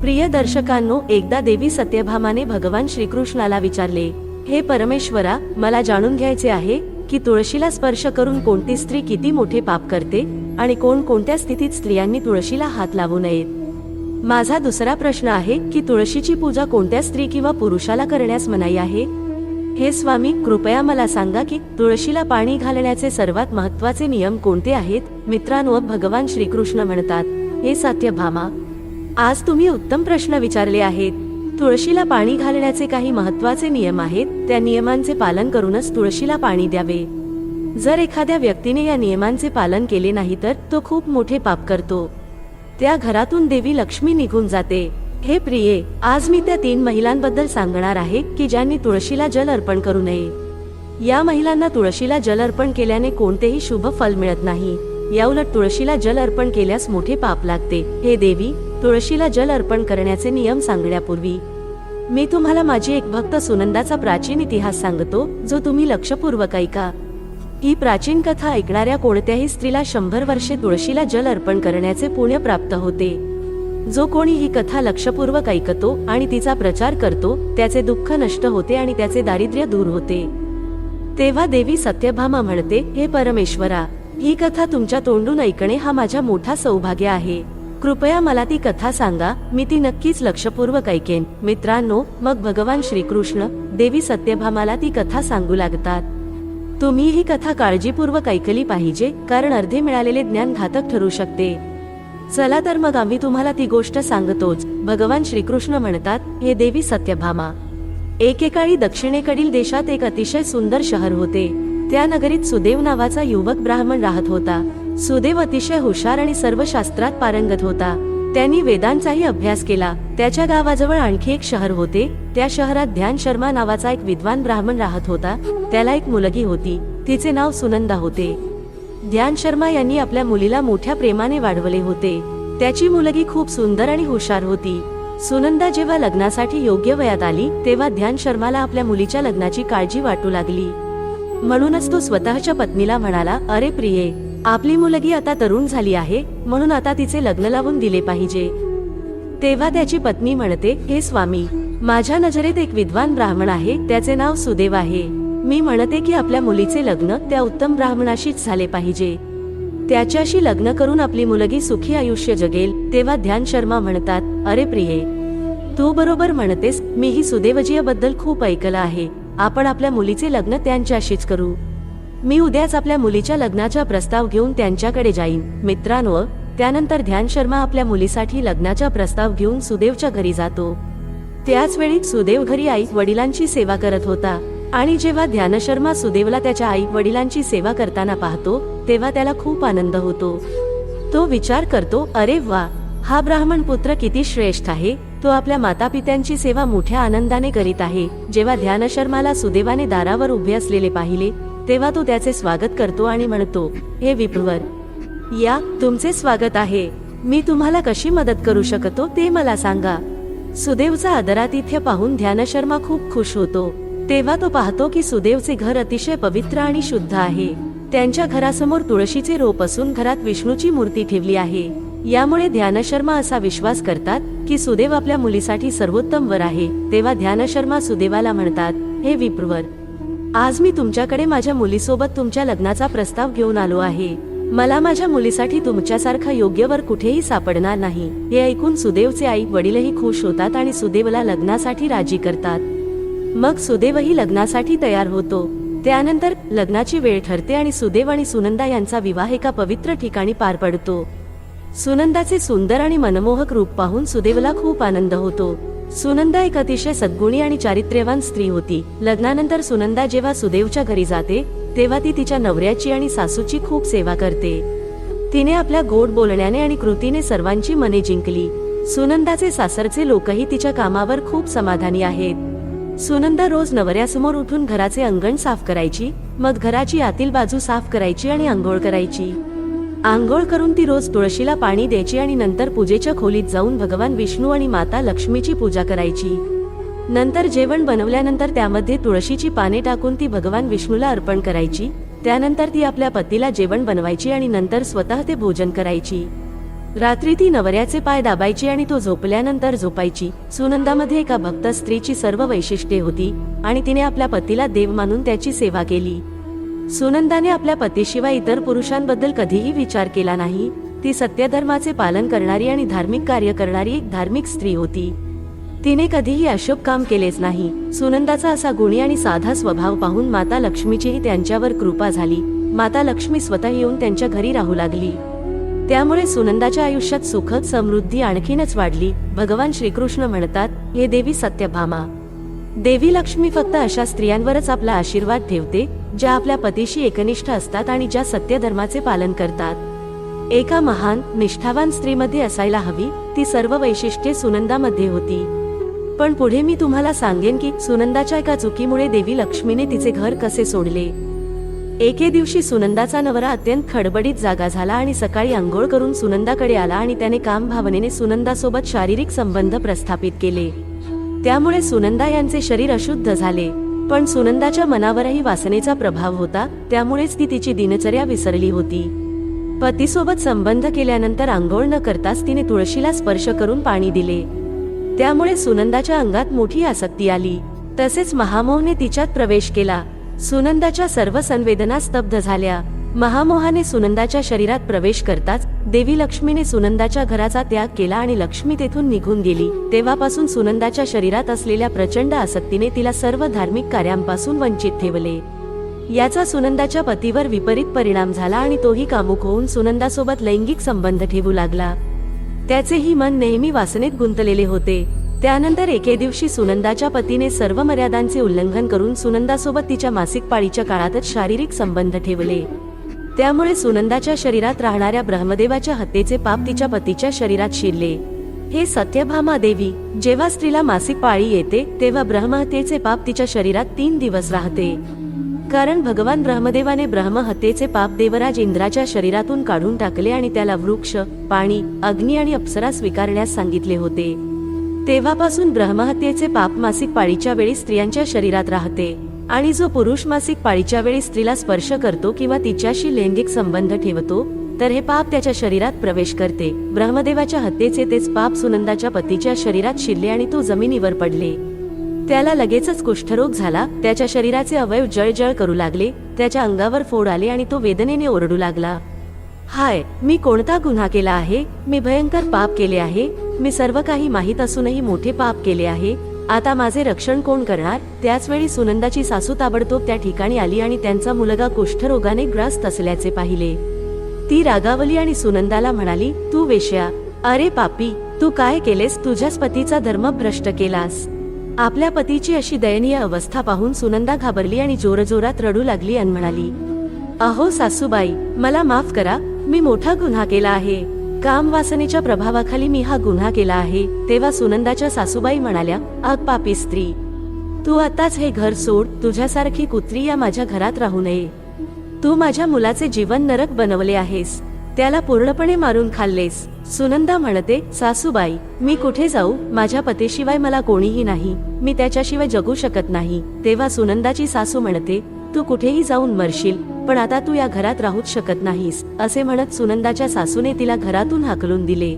प्रिय दर्शकांनो एकदा देवी सत्यभामाने भगवान श्रीकृष्णाला विचारले हे परमेश्वरा मला जाणून घ्यायचे आहे की तुळशीला स्पर्श करून कोणती स्त्री किती मोठे पाप करते आणि कोण कोणत्या स्थितीत स्त्रियांनी तुळशीला हात लावू नयेत? माझा दुसरा प्रश्न आहे की तुळशीची पूजा कोणत्या स्त्री किंवा पुरुषाला करण्यास मनाई आहे? हे स्वामी कृपया मला सांगा की तुळशीला पाणी घालण्याचे सर्वात महत्त्वाचे नियम कोणते आहेत? मित्रांनो भगवान श्रीकृष्ण म्हणतात हे सत्यभामा आज तुम्ही उत्तम प्रश्न विचारले आहेत. तुळशीला पाणी घालण्याचे काही महत्त्वाचे नियम आहेत. त्या नियमांचे पालन करूनच तुळशीला पाणी द्यावे. जर एखाद्या व्यक्तीने या नियमांचे पालन केले नाही तर तो खूप मोठे पाप करतो. त्या घरातून देवी लक्ष्मी निघून जाते. हे प्रिये आज मी त्या तीन महिलांबद्दल सांगणार आहे की ज्यांनी तुळशीला जल अर्पण करू नये. या महिलांना तुळशीला जल अर्पण केल्याने कोणतेही शुभ फल मिळत नाही. याउलट तुळशीला जल अर्पण केल्यास मोठे पाप लागते. हे देवी तुळशीला जल अर्पण करण्याचे नियम सांगण्यापूर्वी मी तुम्हाला माझी एक भक्त सुनंदाचा प्राचीन इतिहास सांगतो जो तुम्ही लक्षपूर्वक ऐका. ही प्राचीन कथा ऐकणाऱ्या कोणत्याही स्त्रीला शंभर वर्षे तुळशीला जल अर्पण करण्याचे पुण्य प्राप्त होते. जो कोणी ही कथा लक्षपूर्वक ऐकतो आणि तिचा प्रचार करतो त्याचे दुःख नष्ट होते आणि त्याचे दारिद्र्य दूर होते. तेव्हा देवी सत्यभामा म्हणते हे परमेश्वरा ही कथा तुमच्या तोंडून ऐकणे हा माझ्या मोठा सौभाग्य आहे. कृपया मला ती कथा सांगा. मी ती नक्कीच लक्षपूर्वक ऐकेन. मित्रांनो मग भगवान श्रीकृष्ण देवी सत्यभामाला ती कथा सांगू लागतात. तुम्ही ही कथा काळजीपूर्वक ऐकली पाहिजे कारण अर्धे मिळालेले ज्ञान घातक ठरू शकते. चला तर मग आम्ही तुम्हाला ती गोष्ट सांगतोच. भगवान श्रीकृष्ण म्हणतात हे देवी सत्यभामा एकेकाळी दक्षिणेकडील देशात एक अतिशय सुंदर शहर होते. त्या नगरीत सुदेव नावाचा युवक ब्राह्मण राहत होता. सुदेव अतिशय हुशार आणि सर्व शास्त्रात पारंगत होता. त्यांनी वेदांचाही अभ्यास केला. त्याच्या गावाजवळ आणखी एक शहर होते. त्या शहरात ध्यान शर्मा नावाचा एक विद्वान ब्राह्मण राहत होता. त्याला एक मुलगी होती. तिचे नाव सुनंदा होते. ध्यान शर्मा यांनी आपल्या मुलीला मोठ्या प्रेमाने वाढवले होते. त्याची मुलगी खूप सुंदर आणि हुशार होती. सुनंदा जेव्हा लग्नासाठी योग्य वयात आली तेव्हा ध्यान शर्माला आपल्या मुलीच्या लग्नाची काळजी वाटू लागली. म्हणूनच तो स्वतःच्या पत्नीला म्हणाला अरे प्रिये आपली मुलगी आता तरुण झाली आहे म्हणून आता तिचे लग्न लावून दिले पाहिजे. तेव्हा त्याची पत्नी म्हणते हे स्वामी माझ्या नजरेत एक विद्वान ब्राह्मण आहे त्याचे नाव सुदेव आहे. मी म्हणते की आपल्या मुलीचे लग्न त्या उत्तम ब्राह्मणाशीच झाले पाहिजे. त्याच्याशी लग्न करून आपली मुलगी सुखी आयुष्य जगेल तेव्हा ध्यान शर्मा म्हणतात अरे प्रिये तू बरोबर म्हणतेस मी ही सुदैवजीयाबद्दल खूप ऐकलं आहे. आपण आपल्या मुलीचे लग्न त्यांच्याशीच करू. मी उद्याच आपल्या मुलीच्या लग्नाचा प्रस्ताव घेऊन त्यांच्याकडे जाईन. मित्रांनो त्यानंतर ध्यान शर्मा आपल्या मुलीसाठी लग्नाचा प्रस्ताव घेऊन सुदेवच्या घरी जातो. त्याच वेळी सुदेव घरी आई वडिलांची सेवा करत होता. आणि जेव्हा ध्यान शर्मा सुदेवला त्याच्या आई वडिलांची सेवा करताना पाहतो तेव्हा त्याला खूप आनंद होतो. तो विचार करतो अरे वा! हा ब्राह्मण पुत्र किती श्रेष्ठ आहे. तो आपल्या मातापित्यांची सेवा मोठ्या आनंदाने करीत आहे. जेव्हा ध्यान शर्माला सुदेवाने दारावर उभे असलेले पाहिले तेव्हा तो त्याचे स्वागत करतो आणि म्हणतो हे विप्रवर या तुमचे स्वागत आहे. मी तुम्हाला कशी मदत करू शकतो ते मला सांगा. सुदेवचा आदरातिथ्य पाहून ध्यानशर्मा खूप खुश होतो. तेव्हा तो पाहतो की सुदेवचे घर अतिशय पवित्र आणि शुद्ध आहे. त्यांच्या घरासमोर तुळशीचे रोप असून घरात विष्णूची मूर्ती ठेवली आहे. यामुळे ध्यानशर्मा असा विश्वास करतात की सुदेव आपल्या मुलीसाठी सर्वोत्तम वर आहे. तेव्हा ध्यानशर्मा सुदेवाला म्हणतात हे विप्रवर आज मी तुमच्याकडे माझ्या मुलीसोबत तुमच्या लग्नाचा प्रस्ताव घेऊन आलो आहे. मला माझ्या मुलीसाठी तुमच्यासारखा योग्य वर कुठेही सापडणार नाही. हे ऐकून सुदेवचे आई वडीलही खुश होतात आणि सुदेवला लग्नासाठी राजी करतात. मग सुदेवही लग्नासाठी तयार होतो. त्यानंतर लग्नाची वेळ ठरते आणि सुदेव आणि सुनंदा यांचा विवाह एका पवित्र ठिकाणी पार पडतो. सुनंदाचे सुंदर आणि मनमोहक रूप पाहून सुदेवला खूप आनंद होतो. सुनंदा एक अतिशय सद्गुणी आणि चारित्र्यवान स्त्री होती. लग्नानंतर सुनंदा जेव्हा सुदेवच्या घरी जाते तेव्हा ती तिच्या नवऱ्याची आणि सासूची खूप सेवा करते. तिने आपल्या गोड बोलण्याने आणि कृतीने सर्वांची मने जिंकली. सुनंदाचे सासरचे लोकही तिच्या कामावर खूप समाधानी आहेत. सुनंदा रोज नवऱ्यासमोर उठून घराचे अंगण साफ करायची मग घराची आतील बाजू साफ करायची आणि आंघोळ करायची. आंघोळ करून ती रोज तुळशीला पाणी द्यायची आणि नंतर पूजेच्या खोलीत जाऊन भगवान विष्णू आणि माता लक्ष्मीची पूजा करायची. नंतर जेवण बनवल्यानंतर त्यामध्ये तुळशीची पाने टाकून ती भगवान विष्णूला अर्पण करायची. त्यानंतर ती आपल्या पतीला जेवण बनवायची आणि नंतर स्वतः ते भोजन करायची. रात्री ती नवऱ्याचे पाय दाबायची आणि तो झोपल्यानंतर झोपायची. सुनंदामध्ये एका भक्त स्त्रीची सर्व वैशिष्ट्ये होती आणि तिने आपल्या पतीला देव मानून त्याची सेवा केली. सुनंदाने आपल्या पतीशिवाय इतर पुरुषांबद्दल कधीही विचार केला नाही. ती सत्यधर्माचे पालन करणारी आणि धार्मिक कार्य करणारी एक धार्मिक स्त्री होती. तिने कधीही अशुभ काम केलेच नाही. सुनंदाचा असा गुणी आणि साधा स्वभाव पाहून माता लक्ष्मीचीही त्यांच्यावर कृपा झाली. माता लक्ष्मी स्वतः येऊन त्यांच्या घरी राहू लागली. त्यामुळे सुनंदाच्या आयुष्यात सुखद समृद्धी आणखीनच वाढली. भगवान श्रीकृष्ण म्हणतात हे देवी सत्यभामा. देवी लक्ष्मी फक्त अशा स्त्रियांवरच आपला आशीर्वाद ठेवते ज्या आपल्या पतीशी एकनिष्ठ असतात आणि ज्या सत्यधर्माचे पालन करतात. एका महान निष्ठावान स्त्रीमध्ये असायला हवी ती सर्व वैशिष्ट्ये सुनंदामध्ये होती. पण पुढे मी तुम्हाला सांगेन की सुनंदाच्या एका चुकीमुळे देवी लक्ष्मीने तिचे घर कसे सोडले. एके दिवशी सुनंदाचा नवरा अत्यंत खडबडीत जागा झाला आणि सकाळी आंघोळ करून सुनंदाकडे आला आणि त्याने काम भावनेने सुनंदासोबत शारीरिक संबंध प्रस्थापित केले. त्यामुळे सुनंदा यांचे शरीर अशुद्ध झाले. पण सुनंदाच्या मनावरही वासनेचा प्रभाव होता त्यामुळेच ती तिची दिनचर्या विसरली होती. पतीसोबत संबंध केल्यानंतर आंघोळ न करताच तिने तुळशीला स्पर्श करून पाणी दिले. त्यामुळे सुनंदाच्या अंगात मोठी आसक्ती आली. तसेच महामोहने तिच्यात प्रवेश केला. सुनंदाच्या सर्व संवेदना स्तब्ध झाल्या. महामोहाने सुनंदाच्या शरीरात प्रवेश करताच देवी लक्ष्मीने सुनंदाच्या घराचा त्याग केला आणि लक्ष्मी तेथून निघून गेली. तेव्हापासून सुनंदाच्या शरीरात असलेल्या प्रचंड आसक्तीने तिला सर्व धार्मिक कार्यांपासून वंचित ठेवले. याचा सुनंदाच्या पतीवर विपरीत परिणाम झाला आणि तोही कामुक होऊन सुनंदासोबत लैंगिक संबंध ठेवू लागला. त्याचेही मन नेहमी वासनेत गुंतलेले होते. त्यानंतर एके दिवशी सुनंदाच्या पतीने सर्व मर्यादांचे उल्लंघन करून सुनंदासोबत तिच्या मासिक पाळीच्या काळातच शारीरिक संबंध ठेवले. त्यामुळे सुनंदाच्या शरीरात राहणाऱ्या ब्रह्मदेवाच्या हत्येचे पाप तिच्या पतीच्या शरीरात शिरले. हे सत्यभामा देवी जेव्हा स्त्रीला मासिक पाळी येते तेव्हा ब्रह्महत्येचे पाप तिच्या शरीरात तीन दिवस राहते. कारण भगवान ब्रह्मदेवाने ब्रह्महत्येचे पाप देवराज इंद्राच्या शरीरातून काढून टाकले आणि त्याला वृक्ष पाणी अग्नी आणि अप्सरा स्वीकारण्यास सांगितले होते. तेव्हापासून ब्रह्महत्येचे पाप मासिक पाळीच्या वेळी स्त्रियांच्या शरीरात राहते. आणि जो पुरुष मासिक पाळीच्या वेळी स्त्रीला स्पर्श करतो किंवा तिच्याशी लैंगिक संबंध ठेवतो तर हे पाप त्याच्या शरीरात प्रवेश करते. ब्रह्मदेवाच्या हत्येचे तेच पाप सुनंदाच्या पतीच्या शरीरात शिरले आणि तो जमिनीवर पडले. त्याला लगेचच कुष्ठरोग झाला त्याच्या शरीराचे अवयव जळजळ करू लागले त्याच्या अंगावर फोड आले आणि तो वेदनेने ओरडू लागला. हाय मी कोणता गुन्हा केला आहे? मी भयंकर पाप केले आहे. मी सर्व काही माहीत असूनही मोठे पाप केले आहे. आता माझे रक्षण कोण करणार? त्याचवेळी सुनंदाची सासू ताबडतोब त्या ठिकाणी आली आणि त्यांचा मुलगा कुष्ठरोगाने ग्रस्त असल्याचे पाहिले. ती रागावली आणि सुनंदाला म्हणाली तू वेश्या अरे पापी तू काय केलेस? तुझ्याच पतीचा धर्म भ्रष्ट केलास. आपल्या पतीची अशी दयनीय अवस्था पाहून सुनंदा घाबरली आणि जोरजोरात रडू लागली आणि म्हणाली अहो सासूबाई मला माफ करा मी मोठा गुन्हा केला आहे. काम वासनेच्या प्रभावाखाली मी हा गुन्हा केला आहे. तेव्हा सुनंदाच्या सासूबाई म्हणाल्या अग पापी स्त्री तू आताच हे घर सोड तुझ्यासारखी कुत्री या माझ्या घरात राहू नये. तू माझ्या मुलाचे जीवन नरक बनवले आहेस त्याला पूर्णपणे मारून खाल्लेस. सुनंदा म्हणते सासूबाई मी कुठे जाऊ? माझ्या पतीशिवाय मला कोणीही नाही. मी त्याच्याशिवाय जगू शकत नाही. तेव्हा सुनंदाची सासू म्हणते तू कुठेही जाऊन मरशील. पण आता तू या घरात राहूच शकत नाहीस असे म्हणत सुनंदाच्या सासूने तिला घरातून हाकलून दिले.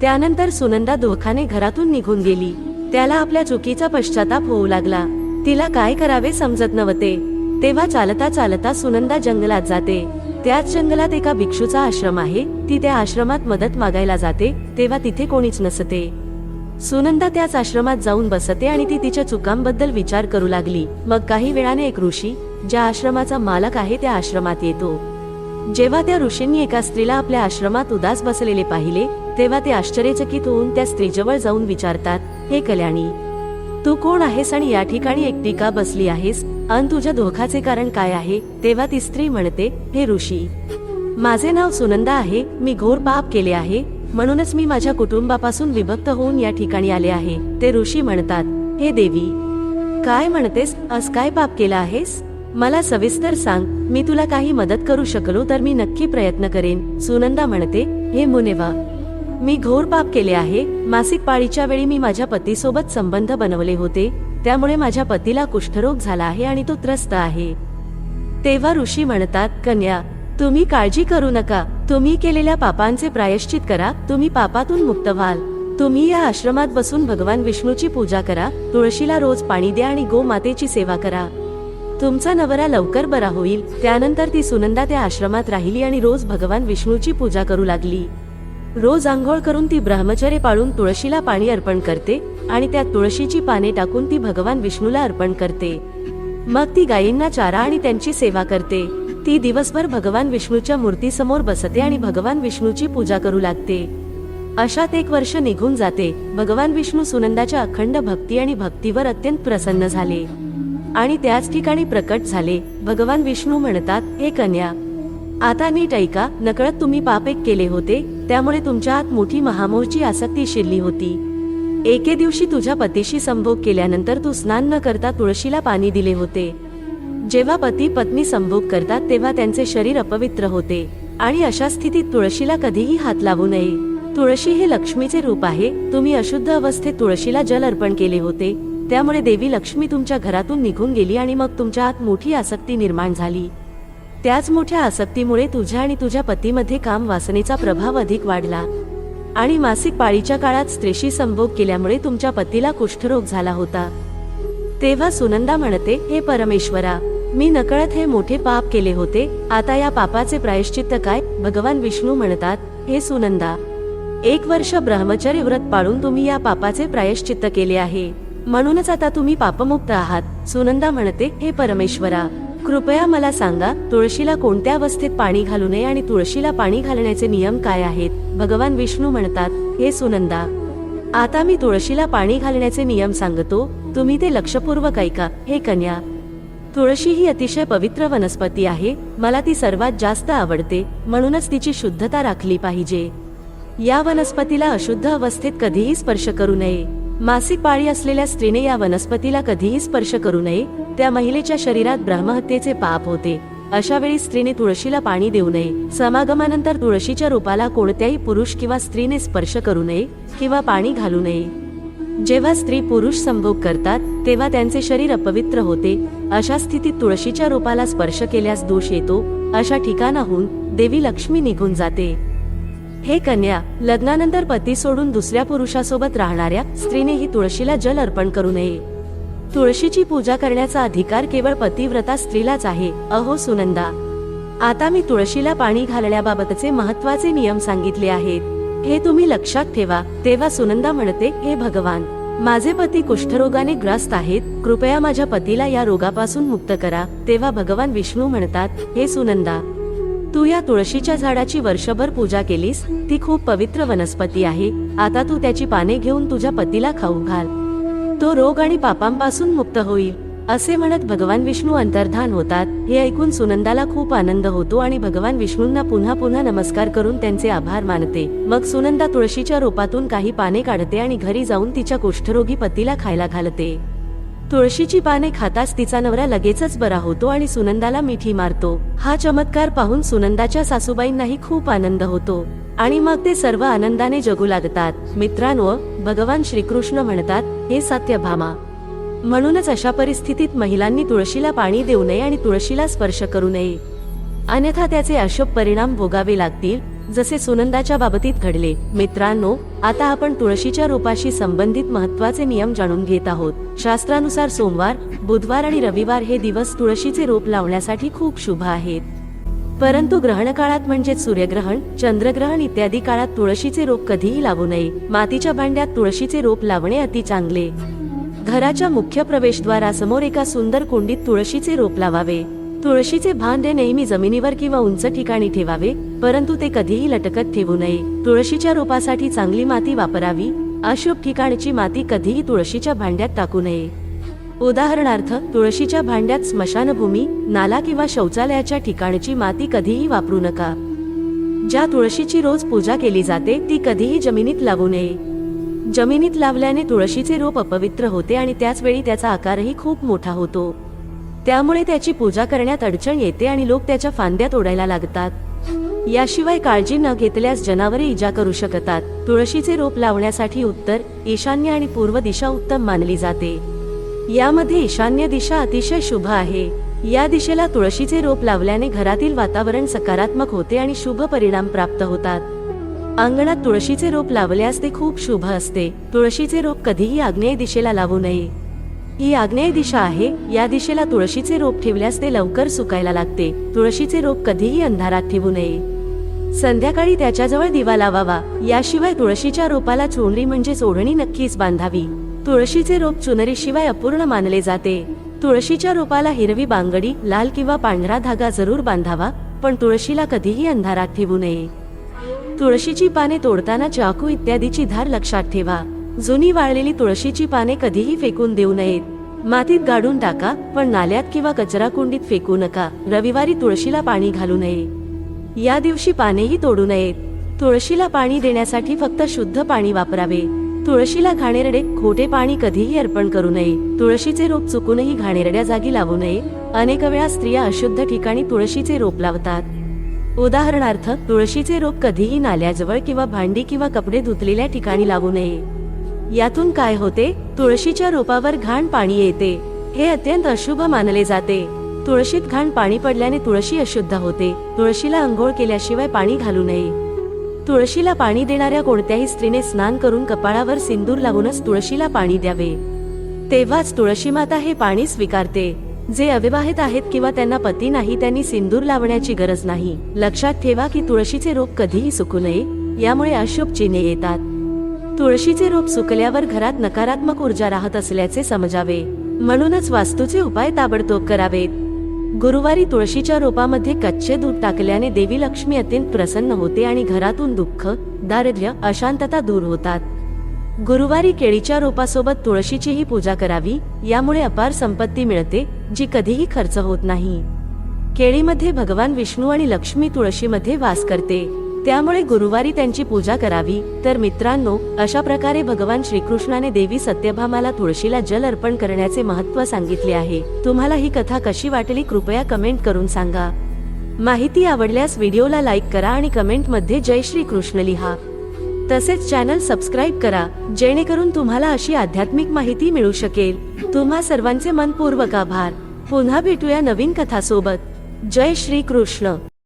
त्यानंतर सुनंदा दुःखाने घरातून निघून गेली. त्याला आपल्या चुकीचा पश्चाताप होऊ लागला. तिला काय करावे समजत नव्हते. तेव्हा चालता चालता सुनंदा जंगलात जाते. त्याच जंगलात एका भिक्षूचा आश्रम आहे. ती त्या आश्रमात मदत मागायला जाते तेव्हा तिथे कोणीच नसते. सुनंदा त्याच आश्रमात जाऊन बसते आणि ती तिच्या चुकांबद्दल विचार करू लागली. मग काही वेळाने एक ऋषी ज्या आश्रमाचा मालक आहे त्या आश्रमात येतो. जेव्हा त्या ऋषींनी एका स्त्रीला आपल्या आश्रमात उदास बसलेले पाहिले तेव्हा ते आश्चर्यचकित होऊन त्या स्त्रीजवळ जाऊन विचारतात हे कल्याणी तू कोण आहेस आणि या ठिकाणी एकटी का बसली आहेस? अन तुझ्या धोखाचे कारण काय आहे? तेव्हा ती स्त्री म्हणते हे ऋषी माझे नाव सुनंदा आहे मी घोर पाप केले आहे म्हणूनच मी माझ्या कुटुंबापासून विभक्त होऊन या ठिकाणी आले आहे. ते ऋषी म्हणतात हे देवी काय म्हणतेस? अस काय पाप केला आहेस? मला सविस्तर सांग मी तुला काही मदत करू शकलो तर मी नक्की प्रयत्न करेन सुनंदा म्हणते हे मुनेवा मी घोर पाप केले आहे मासिक पाळीच्या वेळी मी माझ्या पतीसोबत संबंध बनवले होते त्यामुळे माझ्या पतीला कुष्ठरोग झाला आहे आणि तो त्रस्त आहे. तेव्हा ऋषी म्हणतात कन्या तुम्ही काळजी करू नका तुम्ही केलेल्या पापांचे प्रायश्चित करा तुम्ही पापातून मुक्त व्हाल तुम्ही या आश्रमात बसून भगवान विष्णूची पूजा करा तुळशीला रोज पाणी द्या आणि गोमातेची सेवा करा. तुमचा नवरा लवकर बरा होईल. त्यानंतर ती सुनंदा त्या आश्रमात राहिली आणि रोज भगवान विष्णूची पूजा करू लागली. रोज आंघोळ करून ती ब्रह्मचर्य पाळून तुळशीला पाणी अर्पण करते आणि त्यात तुळशीची पाने टाकून ती भगवान विष्णूला अर्पण करते. मग ती गायींना चारा आणि त्यांची सेवा करते. ती दिवसभर भगवान विष्णूच्या मूर्तीसमोर बसते आणि भगवान विष्णूची पूजा करू लागते. अशात एक वर्ष निघून जाते. भगवान विष्णू सुनंदाच्या अखंड भक्ती आणि भक्तीवर अत्यंत प्रसन्न झाले. आणि त्याच ठिकाणी प्रकट झाले. भगवान विष्णू म्हणतात हे कन्या आता नीट ऐका नकळत तुम्ही पाप एक केले होते त्यामुळे तुमच्या आत मोठी महामोहची आसक्ती शिरली होती. एके दिवशी तुझ्या पतीशी संभोग केल्यानंतर तू स्नान न करता तुळशीला पाणी दिले होते. जेव्हा पती पत्नी संभोग करतात तेव्हा त्यांचे शरीर अपवित्र होते. आणि अशा स्थितीत तुळशीला कधीही हात लावू नये. तुळशी हे लक्ष्मीचे रूप आहे. तुम्ही अशुद्ध अवस्थेत तुळशीला जल अर्पण केले होते. त्यामुळे देवी लक्ष्मी तुमच्या घरातून निघून गेली आणि मग तुमच्या आत मोठी आसक्ती निर्माण झाली. त्याच मोठ्या आसक्तीमुळे तुझ्या आणि तुझ्या पतीमध्ये काम वासनेचा प्रभाव अधिक वाढला. आणि मासिक पाळीच्या काळात स्त्रीशी संभोग केल्यामुळे तुमच्या पतीला कुष्ठरोग झाला होता. तेव्हा सुनंदा म्हणते हे परमेश्वरा मी नकळत हे मोठे पाप केले होते. आता या पापाचे प्रायश्चित्त काय? भगवान विष्णू म्हणतात हे सुनंदा एक वर्ष ब्रह्मचर्य व्रत पाळून तुम्ही या पापाचे प्रायश्चित्त केले आहे. म्हणूनच आता तुम्ही पापमुक्त आहात. सुनंदा म्हणते हे परमेश्वरा कृपया मला सांगा तुळशीला कोणत्या अवस्थेत पाणी घालू नये आणि तुळशीला पाणी घालण्याचे नियम काय आहेत? भगवान विष्णू म्हणतात हे सुनंदा आता मी तुळशीला पाणी घालण्याचे नियम सांगतो. तुम्ही ते लक्षपूर्वक ऐका. हे कन्या तुळशी ही अतिशय पवित्र वनस्पती आहे. मला ती सर्वात जास्त आवडते. म्हणूनच तिची शुद्धता राखली पाहिजे. या वनस्पतीला अशुद्ध अवस्थेत कधीही स्पर्श करू नये. मासिक पाळी असलेल्या स्त्रीने या वनस्पतीला कधीही स्पर्श करू नये त्या महिलेच्या शरीरात ब्रह्महत्येचे पाप होते. अशा वेळी स्त्रीने तुळशीला पाणी देऊ नये. समागमानंतर तुळशीच्या रूपाला कोणत्याही पुरुष किंवा स्त्रीने स्पर्श करू नये किंवा पाणी घालू नये. जेव्हा स्त्री पुरुष संभोग करतात तेव्हा त्यांचे शरीर अपवित्र होते. अशा स्थितीत तुळशीच्या रूपाला स्पर्श केल्यास दोष येतो. अशा ठिकाणाहून देवी लक्ष्मी निघून जाते. हे कन्या लग्नानंतर पती सोडून दुसऱ्या पुरुषासोबत राहणाऱ्या स्त्रीने ही तुळशीला जल अर्पण करू नये. तुळशीची पूजा करण्याचा अधिकार केवळ पतिव्रता स्त्रीलाच आहे अहो सुनंदा. आता मी तुळशीला पाणी घालण्याबाबतचे महत्त्वाचे नियम सांगितले आहेत. हे तुम्ही लक्षात ठेवा तेव्हा सुनंदा म्हणते हे भगवान माझे पती कुष्ठरोगाने ग्रस्त आहेत कृपया माझ्या पतीला या रोगापासून मुक्त करा. तेव्हा भगवान विष्णू म्हणतात हे सुनंदा तू या तुळशीच्या झाडाची वर्षभर पूजा केलीस ती खूप पवित्र वनस्पती आहे आता तू त्याची पाने घेऊन तुझ्या पतीला खाऊ घाल. तो रोग आणि पापांपासून मुक्त होईल असे म्हणत भगवान विष्णू अंतर्धान होतात हे ऐकून सुनंदाला खूप आनंद होतो आणि भगवान विष्णूंना पुन्हा पुन्हा नमस्कार करून त्यांचे आभार मानते. मग सुनंदा तुळशीच्या रोपातून काही पाने काढते आणि घरी जाऊन तिच्या कुष्ठरोगी पतीला खायला घालते. तुळशीची पाने खाताच तिचा नवरा लगेचच बरा होतो आणि सुनंदाला मिठी मारतो. हा चमत्कार पाहून सुनंदाच्या सासूबाईंनाही खूप आनंद होतो. आणि मग ते सर्व आनंदाने जगू लागतात. मित्रांनो भगवान श्रीकृष्ण म्हणतात हे सत्यभामा म्हणूनच अशा परिस्थितीत महिलांनी तुळशीला पाणी देऊ नये आणि तुळशीला स्पर्श करू नये. अन्यथा त्याचे अशुभ परिणाम भोगावे लागतील जसे सुनंदाच्या बाबतीत घडले. मित्रांनो आता आपण तुळशीच्या रोपाशी संबंधित महत्त्वाचे नियम जाणून घेत आहोत. शास्त्रानुसार सोमवार बुधवार आणि रविवार हे दिवस तुळशीचे रोप लावण्यासाठी खूप शुभ आहेत. परंतु ग्रहण काळात म्हणजे सूर्यग्रहण चंद्रग्रहण इत्यादी काळात तुळशीचे रोप कधीही लावू नये. मातीच्या भांड्यात तुळशीचे रोप लावणे अति चांगले. घराच्या मुख्य प्रवेशद्वारासमोर एका सुंदर कुंडीत तुळशीचे रोप लावावे. तुळशीचे भांडे नेहमी जमिनीवर किंवा उंच ठिकाणी ठेवावे परंतु ते कधीही लटकत ठेवू नये. तुळशीच्या रोपासाठी चांगली माती वापरावी. अशुभ ठिकाणची माती कधीही तुळशीच्या भांड्यात टाकू नये. उदाहरणार्थ तुळशीच्या भांड्यात स्मशानभूमी नाला किंवा शौचालयाच्या ठिकाणची माती कधीही वापरू नका. ज्या तुळशीची रोज पूजा केली जाते ती कधीही जमिनीत लावू नये. जमिनीत लावल्याने तुळशीचे रोप अपवित्र होते आणि त्याच वेळी त्याचा आकारही खूप मोठा होतो. त्यामुळे त्याची पूजा करण्यात अडचण येते आणि लोक त्याच्या फांद्या तोडायला लागतात. याशिवाय काळजी न घेतल्यास जनावरे इजा करू शकतात. तुळशीचे रोप लावण्यासाठी उत्तर ईशान्य आणि पूर्व दिशा उत्तम मानली जाते. यामध्ये ईशान्य दिशा अतिशय शुभ आहे. या दिशेला तुळशीचे रोप लावल्याने घरातील वातावरण सकारात्मक होते आणि शुभ परिणाम प्राप्त होतात. अंगणात तुळशीचे रोप लावल्यास ते खूप शुभ असते. तुळशीचे रोप कधीही आग्नेय दिशेला लावू नये. ही आग्नेय दिशा आहे. या दिशेला तुळशीचे रोप ठेवल्यास ते लवकर सुकायला लागते. तुळशीचे रोप कधीही अंधारात ठेवू नये. संध्याकाळी त्याच्याजवळ दिवा लावावा. याशिवाय तुळशीच्या रोपाला चोंडरी म्हणजे ओढणी नक्कीच बांधावी. तुळशीचे रोप चुनरीशिवाय अपूर्ण मानले जाते. तुळशीच्या रोपाला हिरवी बांगडी लाल किंवा पांढरा धागा जरूर बांधावा पण तुळशीला कधीही अंधारात ठेवू नये. तुळशीची पाने तोडताना चाकू इत्यादीची धार लक्षात ठेवा. जुनी वाळलेली तुळशीची पाने कधीही फेकून देऊ नयेत. मातीत गाडून टाका पण नाल्यात किंवा कचरा कुंडीत फेकू नका. रविवारी तुळशीला पाणी घालू नये. या दिवशी पानेही तोडू नयेत. तुळशीला पाणी देण्यासाठी फक्त शुद्ध पाणी वापरावे. तुळशीला घाणेरडे खोटे पाणी कधीही अर्पण करू नये. तुळशीचे रोप चुकूनही घाणेरड्या जागी लावू नये. अनेक वेळा स्त्रिया अशुद्ध ठिकाणी तुळशीचे रोप लावतात. उदाहरणार्थ तुळशीचे रोप कधीही नाल्याजवळ किंवा भांडी किंवा कपडे धुतलेल्या ठिकाणी लावू नये. यातून काय होते? तुळशीच्या रोपावर घाण पाणी येते. हे अत्यंत अशुभ मानले जाते. तुळशीत घाण पाणी पडल्याने तुळशी अशुद्ध होते. तुळशीला अंघोळ केल्याशिवाय पाणी घालू नये. तुळशीला पाणी देणाऱ्या कोणत्याही स्त्रीने स्नान करून कपाळावर सिंदूर लावूनच तुळशीला पाणी द्यावे. तेव्हाच तुळशी माता हे पाणी स्वीकारते. जे अविवाहित आहेत किंवा त्यांना पती नाही त्यांनी सिंदूर लावण्याची गरज नाही. लक्षात ठेवा की तुळशीचे रोप कधीही सुकू नये. यामुळे अशुभ चिन्हे येतात. तुळशीचे रोप सुकल्यावर घरात नकारात्मक ऊर्जा राहत असल्याचे समजावे. म्हणूनच वास्तूचे उपाय ताबडतोब करावेत. गुरुवारी तुळशीच्या रोपामध्ये कच्चे दूध टाकल्याने देवी लक्ष्मी अत्यंत प्रसन्न होते आणि घरातून दुःख दारिद्र्य अशांतता दूर होतात. गुरुवारी केळीच्या रोपासोबत तुळशीचीही पूजा करावी यामुळे अपार संपत्ती मिळते जी कधीही खर्च होत नाही. केळीमध्ये भगवान विष्णू आणि लक्ष्मी तुळशीमध्ये वास करते. त्यामुळे गुरुवारी त्यांची पूजा करावी. तर मित्रांनो अशा प्रकारे भगवान श्रीकृष्णाने देवी सत्यभामाला तुळशीला जल अर्पण करण्याचे महत्त्व सांगितले आहे. तुम्हाला ही कथा कशी वाटली कृपया कमेंट करून सांगा. माहिती आवडल्यास व्हिडिओला लाईक करा आणि कमेंटमध्ये जय श्री कृष्ण लिहा. तसेच चॅनल सबस्क्राईब करा जेणेकरून तुम्हाला अशी आध्यात्मिक माहिती मिळू शकेल. तुम्हा सर्वांचे मनपूर्वक आभार. पुन्हा भेटूया नवीन कथासोबत. जय श्री कृष्ण